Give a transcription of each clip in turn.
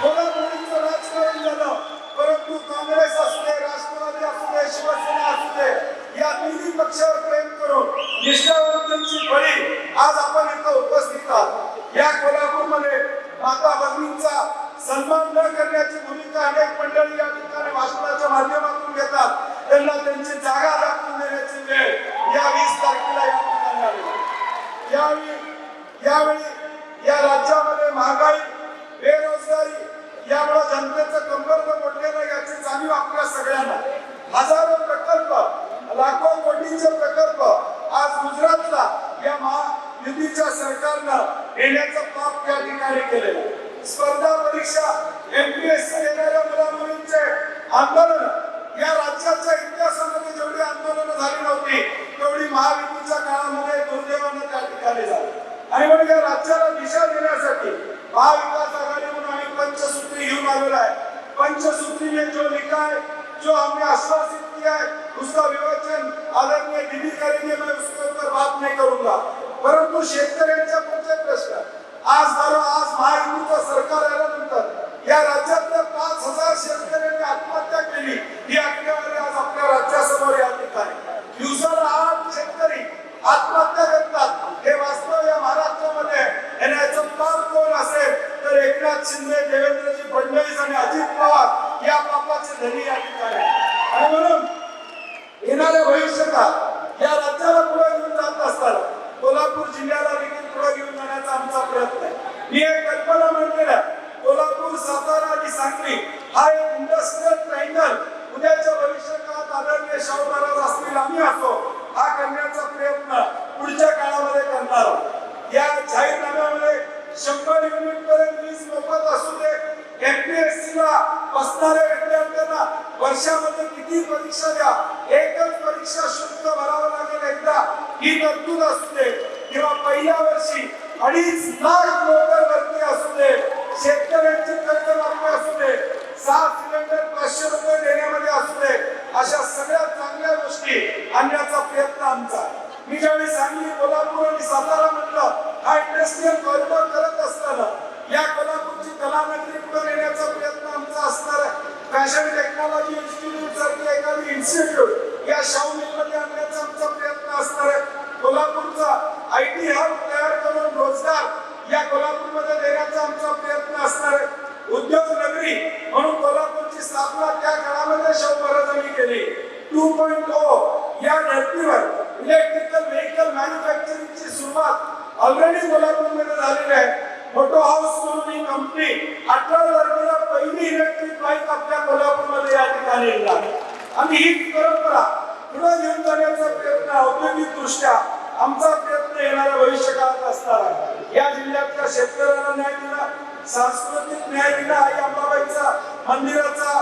कोल्हापुरीचं राजकारण झालं परंतु काँग्रेस असू दे राष्ट्रवादी असू दे शिवसेना असू दे या तिन्ही पक्षावर प्रेम करून निष्ठावंतांची बळी आज आपण इथं उपस्थित आहात. या कोल्हापूरमध्ये माता भगिनींचा सन्मान न करण्याची भूमिका अनेक मंडळी या ठिकाणी भाषणाच्या माध्यमातून घेतात. त्यांना त्यांची जागा दाखवून देण्याची वेळ या वीस तारखेला या ठिकाणी आली. यावेळी यावेळी या राज्यामध्ये महागाई यामुळे जनतेचं कंबरड मोडलेलं याची जाणीव आपल्या सगळ्यांना. हजारो प्रकल्प लाखो कोटींचे प्रकल्प आज गुजरातला या महायुतीच्या सरकारनं येण्याचं पाप त्या ठिकाणी केलेलं स्पर्धा परीक्षा एमपीएससी देणाऱ्या मुला मुलींचे आंदोलन या राज्याच्या इतिहासामध्ये जेवढी आंदोलन झाली नव्हती तेवढी महायुतीच्या काळामध्ये दुर्दैवानं त्या ठिकाणी झाली. आणि म्हणून या राज्याला दिशा देण्यासाठी महाविकास आघाडी म्हणून आम्ही पंचसूत्री घेऊन आलेलो आहे पंचसूत्री में जो लिखा है जो हमने आश्वासित किया है उसका विवेचन आदरणीय दीदी करेंगे मैं उसके ऊपर बात नहीं करूंगा। परंतु शेतकऱ्यांचा पंचायत प्रश्न आज झालं आज महायुतीचं सरकार आलं देवेंद्रजी फडणवीस आणि अजित पवार या पापाचे धनी या ठिकाणी. आणि म्हणून येणाऱ्या भविष्यकाळ या राज्याला पुढे घेऊन जात असताना कोल्हापूर जिल्ह्याला देखील पुढे घेऊन जाण्याचा आमचा प्रयत्न आहे. मी एक कल्पना मांडलेल्या कोल्हापूर सातारा आणि सांगली हा एक इंडस्ट्रियल ट्रायंगल उद्याच्या भविष्यकाळात आदरणीय शाहू महाराज असतील आम्ही असो हा करण्याचा प्रयत्न पुढच्या काळामध्ये करणार या जाहीरनाम्यामध्ये शंभर युनिट पर्यंत वीज मोफत असू दे एमपीएससी असणाऱ्या विद्यार्थ्यांना वर्षामध्ये किती परीक्षा द्या? एकच परीक्षा शुल्क भरावं लागेल एकदा. ही तरतूद असू दे किंवा पहिल्या वर्षी अडीच लाख नोकर भरती असू दे शेतकऱ्यांची कर्जमाफी असू दे सात सिलेंडर पाचशे रुपये देण्यामध्ये असू दे अशा सगळ्या चांगल्या गोष्टी आणण्याचा प्रयत्न आमचा मी ज्यावेळी सांगली कोल्हापूर आणि सातारा म्हटलं हा इंडस्ट्रीयल नॅशनल टेक्नॉलॉजी इन्स्टिट्यूट सारखी एखादी इन्स्टिट्यूट या शाहू मध्ये आणण्याचा आमचा प्रयत्न असणार आहे. कोल्हापूरचा आय टी हब तयार करून रोजगार या कोल्हापूरमध्ये देण्याचा आमचा प्रयत्न असणार आहे. उद्योग नगरी म्हणून कोल्हापूरची स्थापना त्या काळामध्ये शाहू महाराजांनी केली. टू पॉईंट ओ या धर्तीवर इलेक्ट्रिकल व्हेकल मॅन्युफॅक्चरिंगची सुरुवात ऑलरेडी कोल्हापूरमध्ये झालेली आहे. मोटो हाऊस म्हणून ही कंपनी अठरा तारखेला पहिली इलेक्ट्रिक बाईक आपल्या कोल्हापूरमध्ये या ठिकाणी येणार आणि ही परंपरा पुढे घेऊन जाण्याचा प्रयत्न औद्योगिक दृष्ट्या आमचा प्रयत्न येणाऱ्या भविष्यकाळात असणार आहे. या जिल्ह्यातल्या शेतकऱ्यांना न्याय दिला सांस्कृतिक न्याय दिला आई अंबाबाईचा मंदिराचा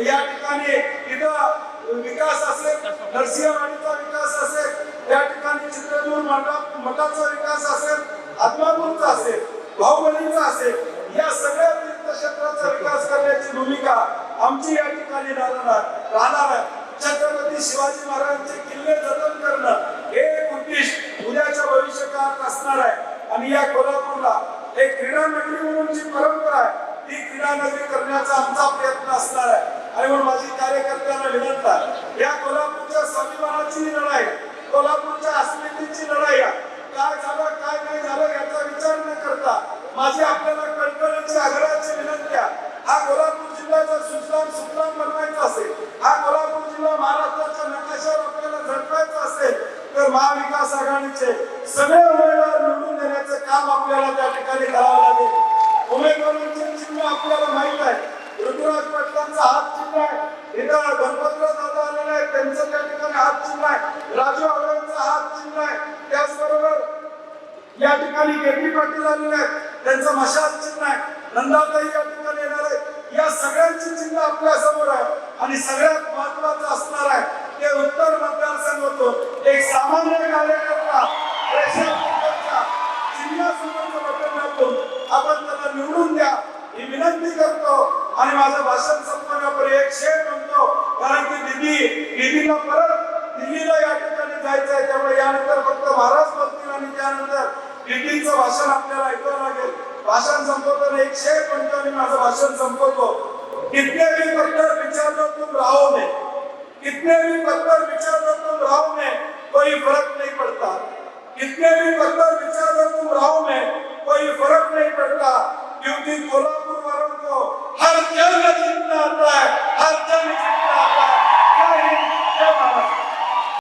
या ठिकाणी इथं विकास असेल नरसिंहवाडीचा विकास असेल या ठिकाणी चित्रदूर मठा मठाचा विकास असेल आत्मापूरचा असेल बाहुबलीचा असेल या सगळ्या भूमिका आमची या ठिकाणी राहणार राहणार आहे. छत्रपती शिवाजी महाराजांचे किल्ले जतन करणं हे एक उद्दिष्ट उद्याच्या भविष्यकाळात असणार आहे. आणि या कोल्हापूरला एक क्रीडा नगरी म्हणून जी परंपरा आहे ती क्रीडा नगरी करण्याचा आमचा प्रयत्न असणार आहे. आणि म्हणून माझी कार्यकर्ते त्या ठिकाणी करावं लागेल. उमेदवारांचे चिन्ह आपल्याला माहीत आहे. ऋतुराज पाटलांचा हात चिन्ह आहे. इथं गणपतराव दादा आलेला आहे त्यांचं त्या ठिकाणी हात चिन्ह आहे. राजू आवळ्यांचा हात चिन्ह आहे. त्याचबरोबर या ठिकाणी केपी पाटील आलेले आहेत. त्यांचं मशाद चिन्ह आहे. नंदाताई या ठिकाणी येणार आहे या सगळ्यांची चिन्ह आपल्यासमोर आहे. आणि सगळ्यात महत्वाचं असणार आहे शासन संपवण्यावर एक शेर म्हणतो कारण की दिल्ली दिल्लीला परत दिल्लीला या ठिकाणी जायचं आहे. त्यामुळे यानंतर फक्त महाराज बोलतील आणि त्यानंतर दिल्लीचं भाषण आपल्याला ऐकावं लागेल. भाषण संपवताना एक म्हणतो आणि माझं भाषण संपवतो. कितने भी पत्थर विचारलो तुम राहो में. कितने भी पत्थर विचारलो तुम राहो में कोई फर्क नहीं पड़ता. कितने भी पत्तर विचारलो तुम राहो में कोई फरक नाही पड़ता. क्योंकि कोल्हापुर वालों हर जगह ataque.